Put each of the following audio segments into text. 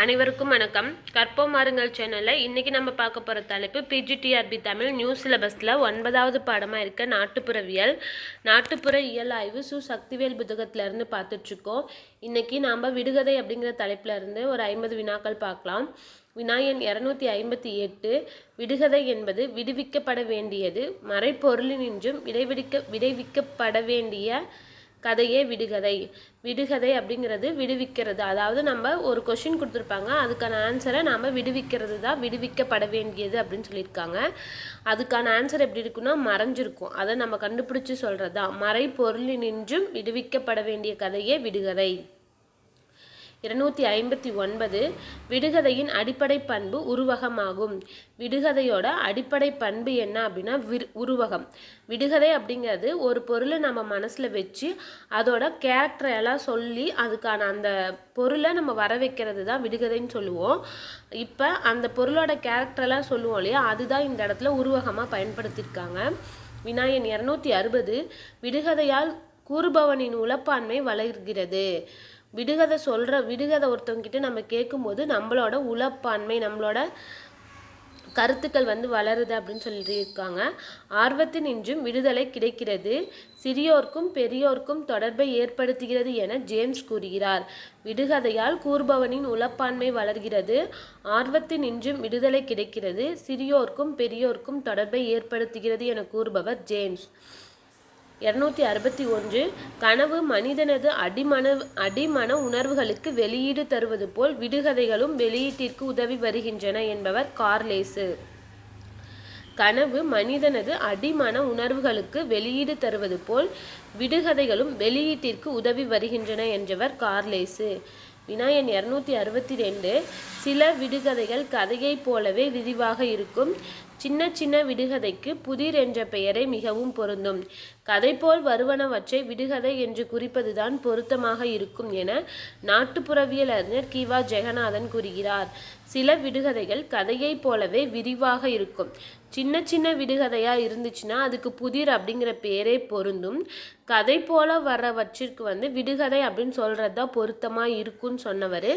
அனைவருக்கும் வணக்கம். கற்போம் மாறுங்கள் சேனலில் இன்றைக்கி நம்ம பார்க்க போகிற தலைப்பு பிஜிடிஆர்பி தமிழ் நியூ சிலபஸில் ஒன்பதாவது பாடமாக இருக்க நாட்டுப்புறவியல். நாட்டுப்புற இயல் ஆய்வு சு சக்திவேல் புத்தகத்திலேருந்து பார்த்துட்ருக்கோம். இன்றைக்கி நாம் விடுகதை அப்படிங்கிற தலைப்பில் இருந்து ஒரு ஐம்பது வினாக்கள் பார்க்கலாம். வினாயன் இரநூத்தி ஐம்பத்தி எட்டு. விடுகதை என்பது விடுவிக்கப்பட வேண்டியது மறைப்பொருளினின்றும் விடைவிடிக்க விடைவிக்கப்பட வேண்டிய கதையே விடுகதை. விடுகதை அப்படிங்கிறது விடுவிக்கிறது. அதாவது நம்ம ஒரு கொஷின் கொடுத்துருப்பாங்க. அதுக்கான ஆன்சரை நாம் விடுவிக்கிறது தான் விடுவிக்கப்பட வேண்டியது அப்படின்னு சொல்லியிருக்காங்க. அதுக்கான ஆன்சர் எப்படி இருக்குன்னா மறைஞ்சிருக்கும். அதை நம்ம கண்டுபிடிச்சி சொல்கிறது தான் மறை பொருளினின்றும் விடுவிக்கப்பட வேண்டிய கதையே விடுகதை. இருநூத்தி ஐம்பத்தி ஒன்பது விடுகதையின் அடிப்படை பண்பு உருவகமாகும். விடுகதையோட அடிப்படை பண்பு என்ன அப்படின்னா விரு உருவகம். விடுகதை அப்படிங்கிறது ஒரு பொருளை நம்ம மனசில் வச்சு அதோட கேரக்டரை எல்லாம் சொல்லி அதுக்கான அந்த பொருளை நம்ம வர வைக்கிறது தான் விடுகதைன்னு சொல்லுவோம். இப்போ அந்த பொருளோட கேரக்டரெல்லாம் சொல்லுவோம் இல்லையா அதுதான் இந்த இடத்துல உருவகமாக பயன்படுத்தியிருக்காங்க. வினாயன் இரநூத்தி அறுபது விடுகதையால் கூறுபவனின் உளப்பான்மை வளர்கிறது. விடுகதை சொல்கிற விடுகதை ஒருத்தவங்கிட்ட நம்ம கேட்கும்போது நம்மளோட உளப்பான்மை நம்மளோட கருத்துக்கள் வந்து வளருது அப்படின்னு சொல்லியிருக்காங்க. ஆர்வத்தினின்றும் விடுதலை கிடைக்கிறது. சிறியோர்க்கும் பெரியோர்க்கும் தொடர்பை ஏற்படுத்துகிறது என ஜேம்ஸ் கூறுகிறார். விடுகதையால் கூறுபவனின் உளப்பான்மை வளர்கிறது. ஆர்வத்தினின்றும் விடுதலை கிடைக்கிறது. சிறியோர்க்கும் பெரியோர்க்கும் தொடர்பை ஏற்படுத்துகிறது என கூறுபவர் ஜேம்ஸ். இருநூத்தி அறுபத்தி ஒன்று கனவு மனிதனது அடிமன அடிமன உணர்வுகளுக்கு வெளியீடு தருவது போல் விடுகதைகளும் வெளியீட்டிற்கு உதவி வருகின்றன என்பவர் கார்லேசு. கனவு மனிதனது அடிமன உணர்வுகளுக்கு வெளியீடு தருவது போல் விடுகதைகளும் வெளியீட்டிற்கு உதவி வருகின்றன என்றவர் கார்லேசு. வினாயன் இரநூத்தி அறுபத்தி ரெண்டு சில விடுகதைகள் கதையைப் போலவே விரிவாக இருக்கும். சின்ன சின்ன விடுகதைக்கு புதிர் என்ற பெயரே மிகவும் பொருந்தும். கதை போல் வருவனவற்றை விடுகதை என்று குறிப்பதுதான் பொருத்தமாக இருக்கும் என நாட்டுப்புறவியல் அறிஞர் கிவா ஜெகநாதன் கூறுகிறார். சில விடுகதைகள் கதையைப் போலவே விரிவாக இருக்கும். சின்ன சின்ன விடுகதையா இருந்துச்சுன்னா அதுக்கு புதிர் அப்படிங்கிற பேரே பொருந்தும். கதை போல வர்றவற்றிற்கு வந்து விடுகதை அப்படின்னு சொல்கிறது தான் பொருத்தமாக இருக்கும்னு சொன்னவர்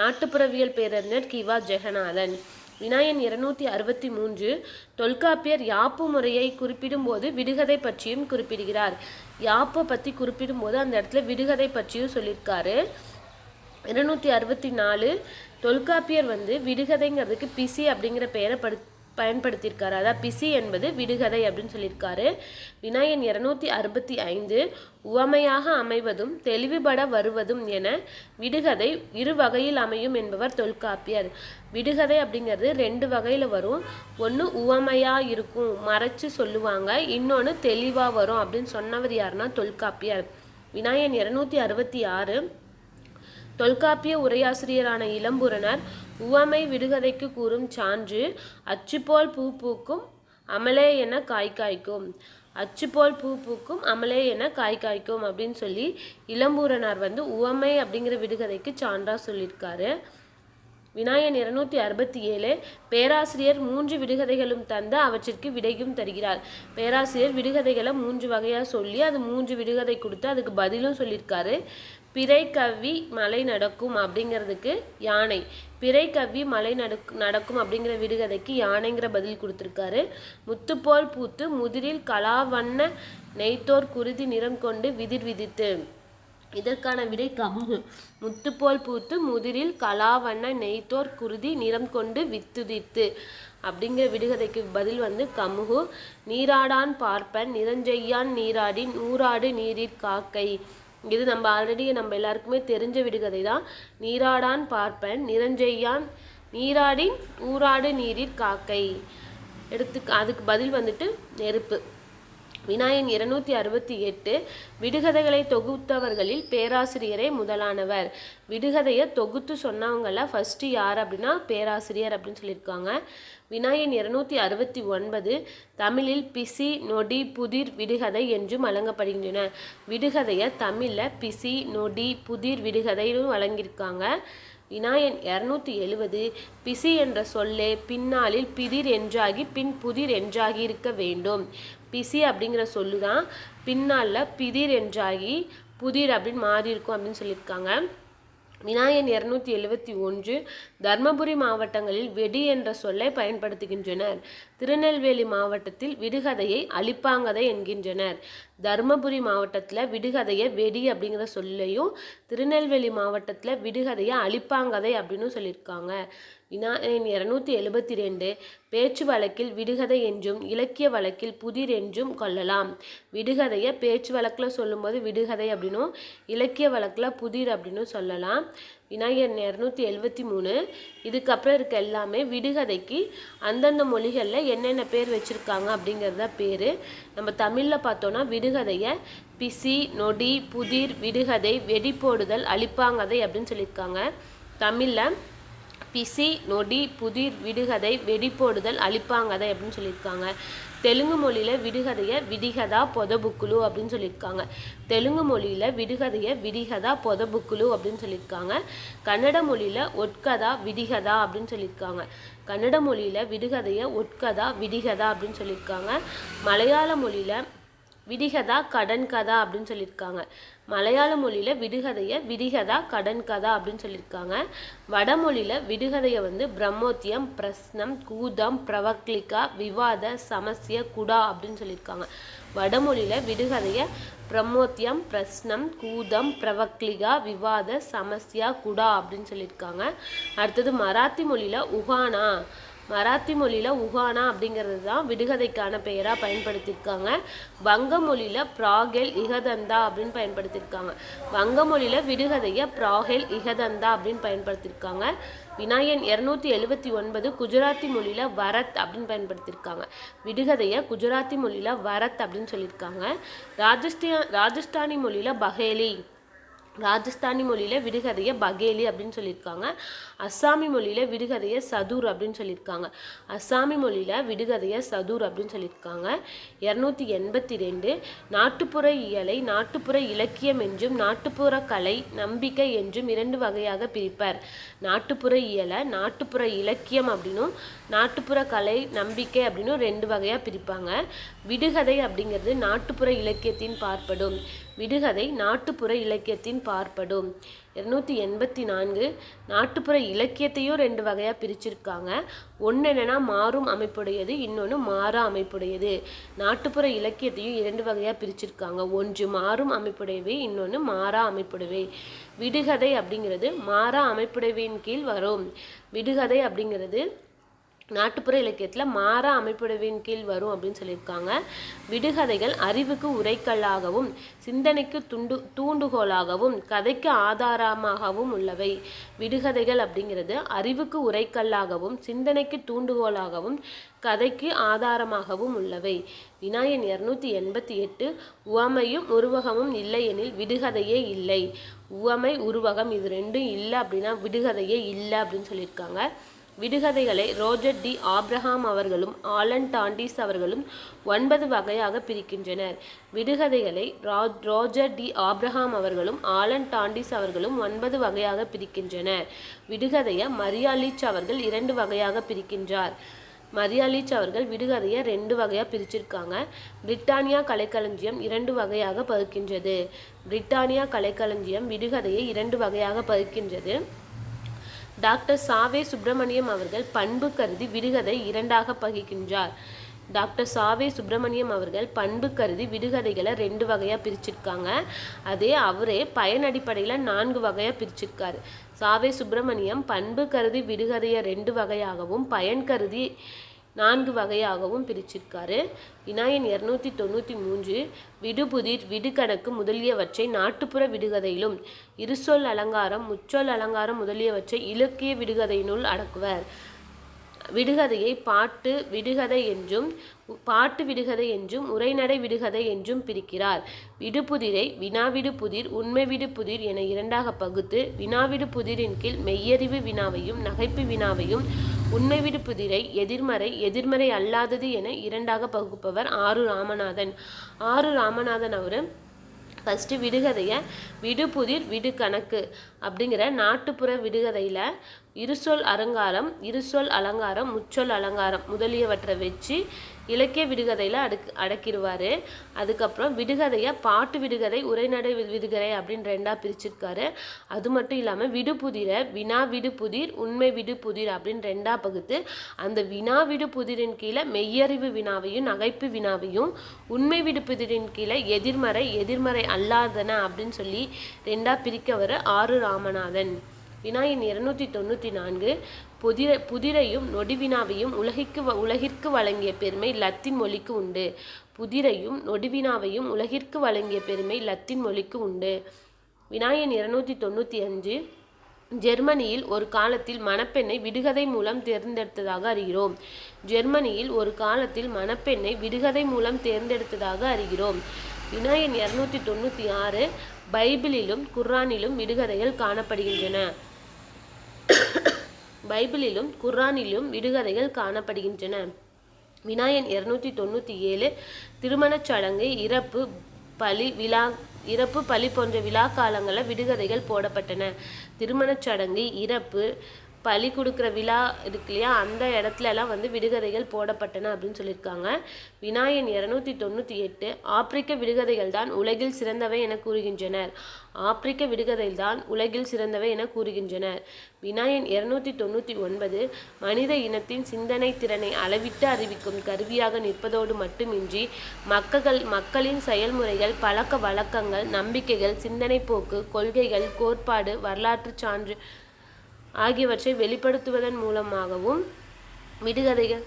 நாட்டுப்புறவியல் பேரறிஞர் கிவா ஜெகநாதன். வினாயன் இருநூத்தி அறுபத்தி மூன்று தொல்காப்பியர் யாப்பு முறையை குறிப்பிடும்போது விடுகதை பற்றியும் குறிப்பிடுகிறார். யாப்பை பற்றி குறிப்பிடும்போது அந்த இடத்துல விடுகதை பற்றியும் சொல்லியிருக்காரு. இருநூத்தி அறுபத்தி நாலு தொல்காப்பியர் வந்து விடுகதைங்கிறதுக்கு பிசி அப்படிங்கிற பெயரை படு பயன்படுத்தியிருக்காரு. அதாவது பிசி என்பது விடுகதை அப்படின்னு சொல்லியிருக்காரு. வினாயன் இருநூத்தி அறுபத்தி ஐந்து உவமையாக அமைவதும் தெளிவுபட வருவதும் என விடுகதை இரு வகையில் அமையும் என்பவர் தொல்காப்பியர் விடுகதை அப்படிங்கிறது ரெண்டு வகையில் வரும். ஒன்று உவமையாக இருக்கும் மறைச்சு சொல்லுவாங்க. இன்னொன்று தெளிவாக வரும் அப்படின்னு சொன்னவர் யாருன்னா தொல்காப்பியர் வினாயன் இருநூத்தி அறுபத்தி ஆறு தொல்காப்பிய உரையாசிரியரான இளம்புறனர் உவமை விடுகதைக்கு கூறும் சான்று அச்சுப்போல் பூ பூக்கும் அமலே என காய் காய்க்கும். அச்சுப்போல் பூ பூக்கும் அமலே என காய் காய்க்கும் அப்படின்னு சொல்லி இளம்பூரனார் வந்து உவமை அப்படிங்கிற விடுகதைக்கு சான்றா சொல்லியிருக்காரு. விநாயகன் இருநூத்தி அறுபத்தி ஏழு பேராசிரியர் மூன்று விடுகதைகளும் தந்து அவற்றிற்கு விடையும் தருகிறார். பேராசிரியர் விடுகதைகளை மூன்று வகையாக சொல்லி அது மூன்று விடுகதை கொடுத்து அதுக்கு பதிலும் சொல்லியிருக்காரு. பிறை கவ்வி மலை நடக்கும் அப்படிங்கிறதுக்கு யானை. பிறை கவ்வி மலை நடக் நடக்கும் அப்படிங்கிற விடுகதைக்கு யானைங்கிற பதில் கொடுத்துருக்காரு. முத்துப்போல் பூத்து முதிரில் கலாவண்ண நெய்த்தோர் குருதி நிறம் கொண்டு விதிர் விதித்து. இதற்கான விடை கமுகு முத்துப்போல் பூத்து முதிரில் கலாவண்ண நெய்த்தோர் குருதி நிறம் கொண்டு வித்துதித்து. அப்படிங்கிற விடுகதைக்கு பதில் வந்து கமுகு. நீராடான் பார்ப்பன் நிறஞ்செய்யான் நீராடி நூறாடு நீரிற் காக்கை. இது நம்ம ஆல்ரெடி நம்ம எல்லாருக்குமே தெரிஞ்ச விடுகதை தான் நீராடான் பார்ப்பன் நிரஞ்செய்யான் நீராடி ஊராடு நீரிற் காக்கை. எடுத்து அதுக்கு பதில் வந்துட்டு நெருப்பு. வினாயன் இருநூத்தி அறுபத்தி எட்டு விடுகதைகளை தொகுத்தவர்களில் பேராசிரியரே முதலானவர். விடுகதையை தொகுத்து சொன்னவங்கள ஃபஸ்ட்டு யார் அப்படின்னா பேராசிரியர் அப்படின்னு சொல்லியிருக்காங்க. வினாயன் இருநூத்தி அறுபத்தி ஒன்பது தமிழில் பிசி நொடி புதிர் விடுகதை என்றும் வழங்கப்படுகின்றன. விடுகதையை தமிழில் பிசி நொடி புதிர் விடுகதைன்னு வழங்கியிருக்காங்க. வினாயன் இரநூத்தி எழுவது பிசி என்ற சொல்லே பின்னாளில் பிதிர் என்றாகி பின் புதிர் என்றாகி இருக்க வேண்டும். பிசி அப்படிங்கிற சொல்லு தான் பின்னால் பிதிர் என்றாகி புதிர் அப்படின்னு மாறி இருக்கும் அப்படின்னு சொல்லியிருக்காங்க. வினாயன் இரநூத்தி எழுவத்தி ஒன்று தர்மபுரி மாவட்டங்களில் வெடி என்ற சொல்லை பயன்படுத்துகின்றனர். திருநெல்வேலி மாவட்டத்தில் விடுகதையை அழிப்பாங்கதை என்கின்றனர். தருமபுரி மாவட்டத்தில் விடுகதையை வெடி அப்படிங்கிற சொல்லையும் திருநெல்வேலி மாவட்டத்தில் விடுகதையை அழிப்பாங்கதை அப்படின்னு சொல்லியிருக்காங்க. வினாயன் இரநூத்தி எழுபத்தி ரெண்டு பேச்சு வழக்கில் விடுகதை என்றும் இலக்கிய வழக்கில் புதிர் என்றும் கொள்ளலாம். விடுகதையை பேச்சு வழக்கில் சொல்லும்போது விடுகதை அப்படின்னும் இலக்கிய வழக்கில் புதிர் அப்படின்னு சொல்லலாம். விநாயகர் இரநூத்தி எழுபத்தி மூணு. இதுக்கப்புறம் இருக்க எல்லாமே விடுகதைக்கு அந்தந்த மொழிகளில் என்னென்ன பேர் வச்சுருக்காங்க அப்படிங்கிறத பேர். நம்ம தமிழில் பார்த்தோன்னா விடுகதையை பிசி நொடி புதிர் விடுகதை வெடி போடுதல் அழிப்பாங்கதை அப்படின்னு சொல்லியிருக்காங்க. தமிழில் பிசி நொடி புதிர் விடுகதை வெடிப்போடுதல் அழிப்பாங்கதை அப்படின்னு சொல்லியிருக்காங்க. தெலுங்கு மொழியில் விடுகதையை விடிகதா பொதபுக்குழு அப்படின்னு சொல்லியிருக்காங்க. தெலுங்கு மொழியில் விடுகதையை விடிகதா பொதபுக்குழு அப்படின்னு சொல்லியிருக்காங்க. கன்னட மொழியில் ஒட்கதா விடிகதா அப்படின்னு சொல்லியிருக்காங்க. கன்னட மொழியில் விடுகதையை ஒட்கதா விடிகதா அப்படின்னு சொல்லியிருக்காங்க. மலையாள மொழியில் விடிகதா கடன் கதா அப்படின்னு சொல்லியிருக்காங்க. மலையாள மொழியில் விடுகதையை விடிகதா கடன் கதா அப்படின்னு சொல்லியிருக்காங்க. வடமொழியில் விடுகதையை வந்து பிரம்மோத்தியம் பிரஸ்னம் கூதம் பிரவக்லிகா விவாத சமஸ்ய குடா அப்படின்னு சொல்லியிருக்காங்க. வடமொழியில் விடுகதையை பிரம்மோத்தியம் பிரஸ்னம் கூதம் பிரவக்லிகா விவாத சமஸ்யா குடா அப்படின்னு சொல்லியிருக்காங்க. அடுத்தது மராத்தி மொழியில் உகானா மராத்தி மொழியில் உகானா அப்படிங்கிறது தான் விடுகதைக்கான பெயராக பயன்படுத்தியிருக்காங்க. வங்க மொழியில் ப்ராகெல் இகதந்தா அப்படின்னு பயன்படுத்தியிருக்காங்க. வங்க மொழியில் விடுகதையை ப்ராகெல் இகதந்தா அப்படின்னு பயன்படுத்தியிருக்காங்க. விநாயகன் இரநூத்தி எழுபத்தி ஒன்பது குஜராத்தி மொழியில் வரத் அப்படின்னு பயன்படுத்தியிருக்காங்க. விடுகதையை குஜராத்தி மொழியில் வரத் அப்படின்னு சொல்லியிருக்காங்க. ராஜஸ்தான் ராஜஸ்தானி மொழியில் பஹேலி ராஜஸ்தானி மொழியில் விடுகதையை பகேலி அப்படின்னு சொல்லியிருக்காங்க. அஸ்ஸாமி மொழியில் விடுகதையை சதுர் அப்படின்னு சொல்லியிருக்காங்க. அஸ்ஸாமி மொழியில் விடுகதையை சதுர் அப்படின்னு சொல்லியிருக்காங்க. இரநூத்தி எண்பத்தி ரெண்டு நாட்டுப்புற இயலை நாட்டுப்புற இலக்கியம் என்றும் நாட்டுப்புற கலை நம்பிக்கை என்றும் இரண்டு வகையாக பிரிப்பர். நாட்டுப்புற இயலை நாட்டுப்புற இலக்கியம் அப்படின்னும் நாட்டுப்புற கலை நம்பிக்கை அப்படின்னும் ரெண்டு வகையாக பிரிப்பாங்க. விடுகதை அப்படிங்கிறது நாட்டுப்புற இலக்கியத்தின் பார்ப்படும். விடுகதை நாட்டுப்புற இலக்கியத்தின் பார்ப்படும். இருநூத்தி எண்பத்தி நான்கு நாட்டுப்புற இலக்கியத்தையும் ரெண்டு வகையாக பிரிச்சிருக்காங்க. ஒன்று என்னென்னா மாறும் அமைப்புடையது இன்னொன்று மாறா அமைப்புடையது. நாட்டுப்புற இலக்கியத்தையும் இரண்டு வகையாக பிரிச்சிருக்காங்க. ஒன்று மாறும் அமைப்புடையவை இன்னொன்று மாறா அமைப்புடையவை. விடுகதை அப்படிங்கிறது மாறா அமைப்புடையவின் கீழ் வரும். விடுகதை அப்படிங்கிறது நாட்டுப்புற இலக்கியத்தில் மாறா அமைப்புடவின் கீழ் வரும் அப்படின்னு சொல்லியிருக்காங்க. விடுகதைகள் அறிவுக்கு உரைக்கல்லாகவும் சிந்தனைக்கு துண்டு தூண்டுகோலாகவும் கதைக்கு ஆதாரமாகவும் உள்ளவை. விடுகதைகள் அப்படிங்கிறது அறிவுக்கு உரைக்கல்லாகவும் சிந்தனைக்கு தூண்டுகோலாகவும் கதைக்கு ஆதாரமாகவும் உள்ளவை. வினாயன் இரநூத்தி எண்பத்தி எட்டு உவமையும் உருவகமும் இல்லையெனில் விடுகதையே இல்லை. உவமை உருவகம் இது ரெண்டும் இல்லை அப்படின்னா விடுகதையே இல்லை அப்படின்னு சொல்லியிருக்காங்க. விடுகதைகளை ரோஜர் டி ஆப்ரஹாம் அவர்களும் ஆலன் டாண்டிஸ் அவர்களும் ஒன்பது வகையாக பிரிக்கின்றனர். விடுகதைகளை ரோஜர் டி ஆப்ரஹாம் அவர்களும் ஆலன் டாண்டிஸ் அவர்களும் ஒன்பது வகையாக பிரிக்கின்றனர். விடுகதையை மரியாலிச் அவர்கள் இரண்டு வகையாக பிரிக்கின்றார். மரியாலிச் அவர்கள் விடுகதையை ரெண்டு வகையாக பிரிச்சிருக்காங்க. பிரிட்டானியா கலைக்களஞ்சியம் இரண்டு வகையாக பகுக்கின்றது. பிரிட்டானியா கலைக்களஞ்சியம் விடுகதையை இரண்டு வகையாக பகுக்கின்றது. டாக்டர் சாவே சுப்பிரமணியம் அவர்கள் பண்பு கருதி விடுகதை இரண்டாக பகிக்கின்றார் டாக்டர் சாவே சுப்பிரமணியம் அவர்கள் பண்பு கருதி விடுகதைகளை ரெண்டு வகையாக பிரிச்சிருக்காங்க. அதே அவரே பயன் அடிப்படையில் நான்கு வகையாக பிரிச்சிருக்காரு. சாவே சுப்பிரமணியம் பண்பு கருதி விடுகதையை ரெண்டு வகையாகவும் பயன் கருதி நான்கு வகையாகவும் பிரிச்சிருக்காரு. வினாயன் இரநூத்தி தொண்ணூற்றி மூன்று விடுபுதிர் விடுகணக்கு முதலியவற்றை நாட்டுப்புற விடுகதையிலும் இருசொல் அலங்காரம் முச்சொல் அலங்காரம் முதலியவற்றை இலக்கிய விடுகதையினுள் அடக்குவர். விடுகதையை பாட்டு விடுகதை என்றும் பாட்டு விடுகதை என்றும் உரைநடை விடுகதை என்றும் பிரிக்கிறார். விடுபுதிரை வினாவிடு புதிர் உண்மை விடு புதிர் என இரண்டாக பகுத்து வினாவிடு புதிரின் கீழ் மெய்யறிவு வினாவையும் நகைப்பு வினாவையும் உண்மை விடு புதிரை எதிர்மறை எதிர்மறை அல்லாதது என இரண்டாக பகுப்பவர் ஆறு ராமநாதன். ஆறு ராமநாதன் அவர் ஃபஸ்ட்டு விடுகதையை விடு புதிர் விடு கணக்கு அப்படிங்கிற நாட்டுப்புற விடுகதையில் இருசொல் அலங்காரம் இருசொல் அலங்காரம் முச்சொல் அலங்காரம் முதலியவற்றை வச்சு இலக்கிய விடுகதையில் அடுக் அடக்கிடுவார். அதுக்கப்புறம் விடுகதையை பாட்டு விடுகதை உரைநடை விடுகதை அப்படின்னு ரெண்டாக பிரிச்சிருக்காரு. அது மட்டும் இல்லாமல் விடுபுதிரை வினா விடுபுதிர் உண்மை விடுபுதிர் அப்படின்னு ரெண்டாக பகுத்து அந்த வினா விடுபுதிரின் கீழே மெய்யறிவு வினாவையும் நகைப்பு வினாவையும் உண்மை விடுபுதிரின் கீழே எதிர்மறை எதிர்மறை அல்லாதன அப்படின்னு சொல்லி ரெண்டாக பிரிக்கவர் ஆறு ராமநாதன். வினாயின் இருநூற்றி தொண்ணூற்றி நான்கு புதிர புதிரையும் நொடிவினாவையும் உலகிற்கு உலகிற்கு வழங்கிய பெருமை லத்தின் மொழிக்கு உண்டு. புதிரையும் நொடிவினாவையும் உலகிற்கு வழங்கிய பெருமை லத்தின் மொழிக்கு உண்டு. வினாயின் இருநூற்றி தொண்ணூற்றி அஞ்சு ஜெர்மனியில் ஒரு காலத்தில் மணப்பெண்ணை விடுகதை மூலம் தேர்ந்தெடுத்ததாக அறிகிறோம். ஜெர்மனியில் ஒரு காலத்தில் மணப்பெண்ணை விடுகதை மூலம் தேர்ந்தெடுத்ததாக அறிகிறோம். வினாயின் இரநூத்தி தொண்ணூற்றி ஆறு பைபிளிலும் குர்ரானிலும் விடுகதைகள் காணப்படுகின்றன. பைபிளிலும் குர்ஆனிலும் விடுகதைகள் காணப்படுகின்றன. வினாயன் இருநூற்றி தொண்ணூற்றி ஏழு திருமணச் சடங்கு இறப்பு பலி விழா இறப்பு பலி போன்ற விழா காலங்களில் விடுகதைகள் போடப்பட்டன. திருமணச் சடங்கு இறப்பு பலி கொடுக்குற விழா இருக்கு இல்லையா? அந்த இடத்துலலாம் வந்து விடுகதைகள் போடப்பட்டன அப்படின்னு சொல்லியிருக்காங்க. வினாயன் இரநூத்தி தொண்ணூற்றி எட்டு ஆப்பிரிக்க விடுகதைகள் தான் உலகில் சிறந்தவை என கூறுகின்றனர். ஆப்பிரிக்க விடுகதைகள் தான் உலகில் சிறந்தவை என கூறுகின்றனர். வினாயன் இருநூத்தி தொண்ணூற்றி ஒன்பது மனித இனத்தின் சிந்தனை திறனை அளவிட்டு அறிவிக்கும் கருவியாக நிற்பதோடு மட்டுமின்றி மக்கள் மக்களின் செயல்முறைகள் பழக்க வழக்கங்கள் நம்பிக்கைகள் சிந்தனை போக்கு கொள்கைகள் கோட்பாடு வரலாற்று சான்று ஆகியவற்றை வெளிப்படுத்துவதன் மூலமாகவும் விடுகதைகள்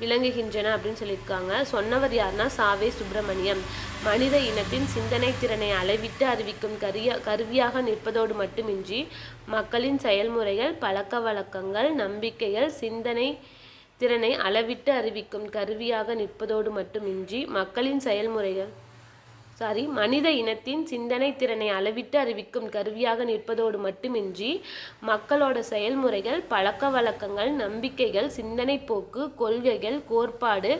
விளங்குகின்றன அப்படின்னு சொல்லியிருக்காங்க. சொன்னவர் யாருன்னா சாவே சுப்பிரமணியம். மனித இனத்தின் சிந்தனை திறனை அளவிட்டு அறிவிக்கும் கரிய கருவியாக நிற்பதோடு மட்டுமின்றி மக்களின் செயல்முறைகள் பழக்க வழக்கங்கள் நம்பிக்கைகள் சிந்தனை திறனை அளவிட்டு அறிவிக்கும் கருவியாக நிற்பதோடு மட்டுமின்றி மக்களின் செயல்முறைகள் சாரி மனித இனத்தின் சிந்தனை திறனை அளவிட்டு அறிவிக்கும் கருவியாக நிற்பதோடு மட்டுமின்றி மக்களோட செயல்முறைகள் பழக்க வழக்கங்கள் நம்பிக்கைகள் சிந்தனை போக்கு கொள்கைகள் கோட்பாடு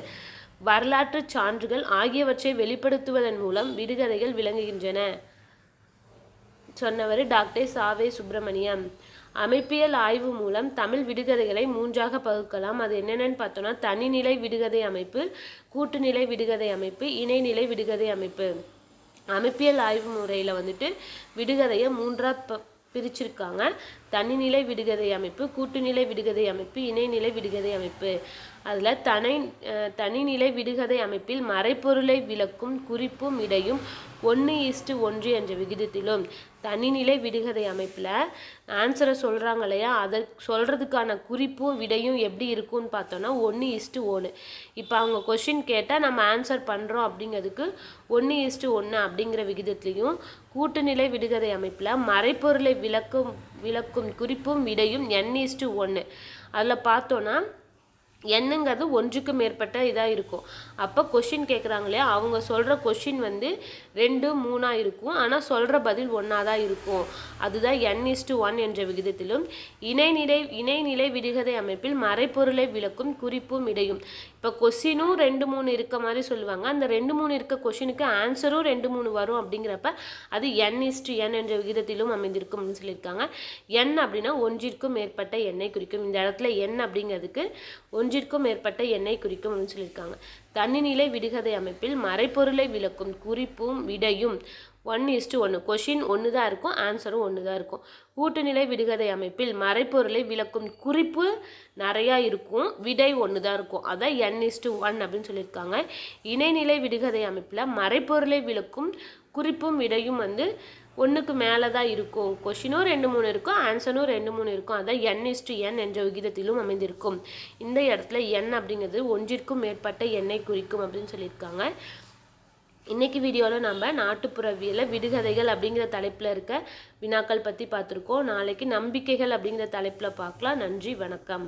வரலாற்று சான்றுகள் ஆகியவற்றை வெளிப்படுத்துவதன் மூலம் விடுகதைகள் விளங்குகின்றன. சொன்னவர் டாக்டர் சாவே சுப்பிரமணியம். அமைப்பியல் ஆய்வு மூலம் தமிழ் விடுகதைகளை மூன்றாக பகுக்கலாம். அது என்னென்னு பார்த்தோம்னா தனிநிலை விடுகதை அமைப்பு கூட்டுநிலை விடுகதை அமைப்பு இணைநிலை விடுகதை அமைப்பு. அமைப்பியல் ஆய்வு முறையில் வந்துட்டு விடுகதையை மூன்றாக ப பிரிச்சிருக்காங்க. தனிநிலை விடுகதை அமைப்பு கூட்டுநிலை விடுகதை அமைப்பு இணைநிலை விடுகதை அமைப்பு. அதில் தனி தனிநிலை விடுகதை அமைப்பில் மறைப்பொருளை விளக்கும் குறிப்பும் இடையும் ஒன்று ஈஸ்ட்டு ஒன்று என்ற விகிதத்திலும் தனிநிலை விடுகதை அமைப்பில் ஆன்சரை சொல்கிறாங்க இல்லையா? அதை சொல்கிறதுக்கான குறிப்பும் விடையும் எப்படி இருக்கும்னு பார்த்தோன்னா ஒன்று இஸ்ட்டு ஒன்று இப்போ அவங்க கொஷின் கேட்டால் நம்ம ஆன்சர் பண்ணுறோம் அப்படிங்கிறதுக்கு ஒன்று இஸ்ட்டு ஒன்று அப்படிங்கிற விகிதத்துலேயும் கூட்டுநிலை விடுகதை அமைப்பில் மறைப்பொருளை விளக்கும் விளக்கும் குறிப்பும் விடையும் என் இஸ்டு ஒன்று அதில் பார்த்தோன்னா என்னங்கிறது ஒன்றுக்கு மேற்பட்ட இதாக இருக்கும். அப்போ கொஷின் கேட்குறாங்களே அவங்க சொல்கிற கொஷின் வந்து ரெண்டு மூணாக இருக்கும். ஆனால் சொல்கிற பதில் ஒன்றா தான் இருக்கும். அதுதான் என் இஸ்டு ஒன் என்ற விகிதத்திலும் இணைநிலை இணைநிலை விடுகதை அமைப்பில் மறைப்பொருளை விளக்கும் குறிப்பும் இடையும். இப்போ கொஷினும் ரெண்டு மூணு இருக்க மாதிரி சொல்லுவாங்க. அந்த ரெண்டு மூணு இருக்க கொஷினுக்கு ஆன்சரும் ரெண்டு மூணு வரும் அப்படிங்கிறப்ப அது என் இஸ்டு என் என்ற விகிதத்திலும் அமைந்திருக்கும் அப்படின்னு சொல்லியிருக்காங்க. என் அப்படின்னா ஒன்றிற்கும் மேற்பட்ட எண்ணெய் குறிக்கும். இந்த இடத்துல எண் அப்படிங்கிறதுக்கு ஒன்றிற்கும் மேற்பட்ட எண்ணெய் குறிக்கும் அப்படின்னு சொல்லியிருக்காங்க. தன்னிநிலை விடுகதை அமைப்பில் மறைப்பொருளை விளக்கும் குறிப்பும் விடையும். ஒன் இஸ்டு ஒன்று கொஷின் ஒன்று தான் இருக்கும். ஆன்சரும் ஒன்று தான் இருக்கும். கூட்டுநிலை விடுகதை அமைப்பில் மறைப்பொருளை விளக்கும் குறிப்பு நிறையா இருக்கும். விடை ஒன்று தான் இருக்கும். அதான் என் இஸ்டு ஒன் அப்படின்னு சொல்லியிருக்காங்க. இணைநிலை விடுகதை அமைப்பில் மறைப்பொருளை விளக்கும் குறிப்பும் விடையும் வந்து ஒன்றுக்கு மேலே தான் இருக்கும். கொஷினும் ரெண்டு மூணு இருக்கும். ஆன்சரும் ரெண்டு மூணு இருக்கும். அதான் என் இஸ்டு என் என்ற விகிதத்திலும் அமைந்திருக்கும். இந்த இடத்துல என் அப்படிங்கிறது ஒன்றிற்கும் மேற்பட்ட எண்ணெய் குறிக்கும் அப்படின்னு சொல்லியிருக்காங்க. இன்றைக்கி வீடியோவில் நம்ம நாட்டுப்புறவியில் விடுகதைகள் அப்படிங்கிற தலைப்பில் இருக்க வினாக்கள் பற்றி பார்த்துருக்கோம். நாளைக்கு நம்பிக்கைகள் அப்படிங்கிற தலைப்பில் பார்க்கலாம். நன்றி வணக்கம்.